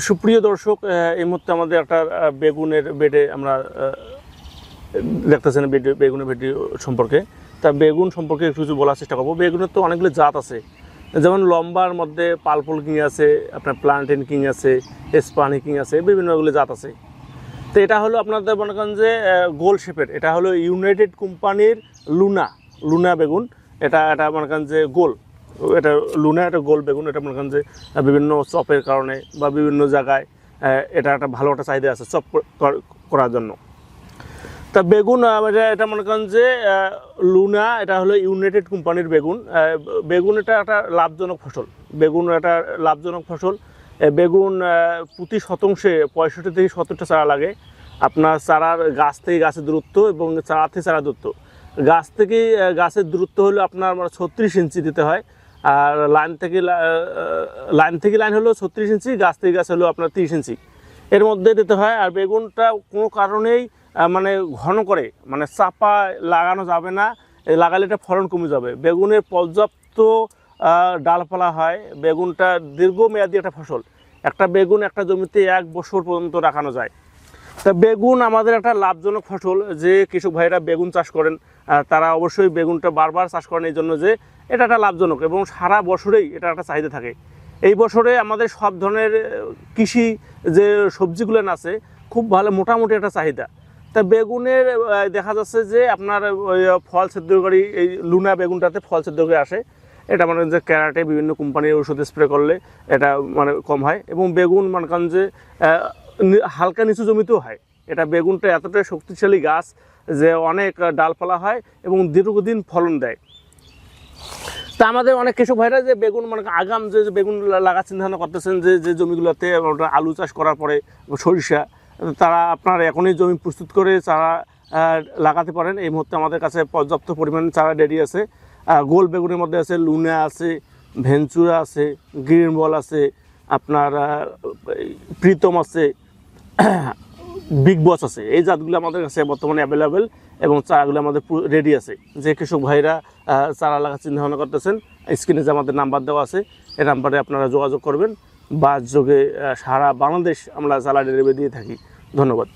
সুপ্রিয় দর্শক এই মুহূর্তে আমাদের একটা বেগুনের বেডে আমরা দেখতেছেন বেডে- বেগুনের ভিডিও সম্পর্কে। তা বেগুন সম্পর্কে একটু কিছু বলার চেষ্টা করব। বেগুনের তো অনেকগুলো জাত আছে। যেমন লম্বার মধ্যে পালপুল কিং আছে, আপনার প্লান্টেন কিং আছে স্পানি কিং আছে, বিভিন্নগুলো জাত আছে। তো এটা হলো আপনাদের মনে করেন যে গোল শেপের। এটা হলো ইউনাইটেড কোম্পানির লুনা লুনা বেগুন। এটা এটা মনে করেন যে গোল। এটা লুনা, এটা গোল বেগুন, এটা মনে করেন যে বিভিন্ন চপের কারণে বা বিভিন্ন জায়গায় এটা একটা ভালো একটা চাহিদা আছে চপ করার জন্য। তা বেগুন এটা- মনে করেন যে লুনা, এটা হলো ইউনাইটেড কোম্পানির বেগুন বেগুন এটা একটা লাভজনক ফসল। বেগুন একটা লাভজনক ফসল। বেগুন প্রতি শতাংশে পঁয়ষট্টি থেকে সত্তরটা চারা লাগে। আপনার চারার গাছ থেকে গাছের দূরত্ব এবং চারা থেকে চারা দূরত্ব। গাছ থেকে গাছের দূরত্ব হলো আপনার মানে ছত্রিশ ইঞ্চি দিতে হয়। আর লাইন থেকে লাইন থেকে লাইন হলো ছত্রিশ ইঞ্চি, গাছ থেকে গাছ হলো আপনার তিরিশ ইঞ্চি। এর মধ্যে দিতে হয়, আর বেগুনটা কোনো কারণেই মানে ঘন করে মানে চাপা লাগানো যাবে না লাগালে এটা ফলন কমে যাবে। বেগুনের পর্যাপ্ত ডালপালা হয়, বেগুনটা দীর্ঘমেয়াদী একটা ফসল। একটা বেগুন একটা জমিতে এক বছর পর্যন্ত রাখানো যায়। তা বেগুন আমাদের একটা লাভজনক ফসল যে কৃষক ভাইরা বেগুন চাষ করেন তারা অবশ্যই বেগুনটা বারবার চাষ করেন এই জন্য যে এটা একটা লাভজনক এবং সারা বছরেই এটা একটা চাহিদা থাকে। এই বছরে আমাদের সব ধরনের কৃষি যে সবজিগুলো আছে, খুব ভালো মোটামুটি একটা চাহিদা। তা বেগুনের দেখা যাচ্ছে যে আপনার ওই ফল সেদ্ধকারী এই লুনা বেগুনটাতে ফল সেদ্ধকারী আসে। এটা মানে যে ক্যারাটে বিভিন্ন কোম্পানির ওষুধ স্প্রে করলে এটা মানে কম হয় এবং বেগুন মানে যে হালকা নিচু জমিতেও হয়। এটা বেগুনটা এতটাই শক্তিশালী গাছ যে অনেক ডালপালা হয় এবং দীর্ঘদিন ফলন দেয়। তা আমাদের অনেক কৃষক ভাইরা যে বেগুন মানে আগাম যে বেগুন লাগা চিন্তা করতেছেন, যে যে জমিগুলোতে আলু চাষ করার পরে সরিষা, তারা আপনার এখনই জমি প্রস্তুত করে চারা লাগাতে পারেন। এই মুহূর্তে আমাদের কাছে পর্যাপ্ত পরিমাণ চারা রেডি আছে। গোল বেগুনের মধ্যে আছে লুনা আছে ভেঞ্চুরা আছে, গ্রিন বল আছে, আপনার প্রীতম আছে বিগ বস আছে। এই জাতগুলো আমাদের কাছে বর্তমানে অ্যাভেলেবেল এবং চারাগুলো আমাদের রেডি আছে। যে কৃষক ভাইরা চারা লাগা চিন্তা ভাবনা করতেছেন স্ক্রিনে যে আমাদের নাম্বার দেওয়া আছে, এই নাম্বারে আপনারা যোগাযোগ করবেন। বা যোগে সারা বাংলাদেশ আমরা চালা ডেলিভারি দিয়ে থাকি। ধন্যবাদ।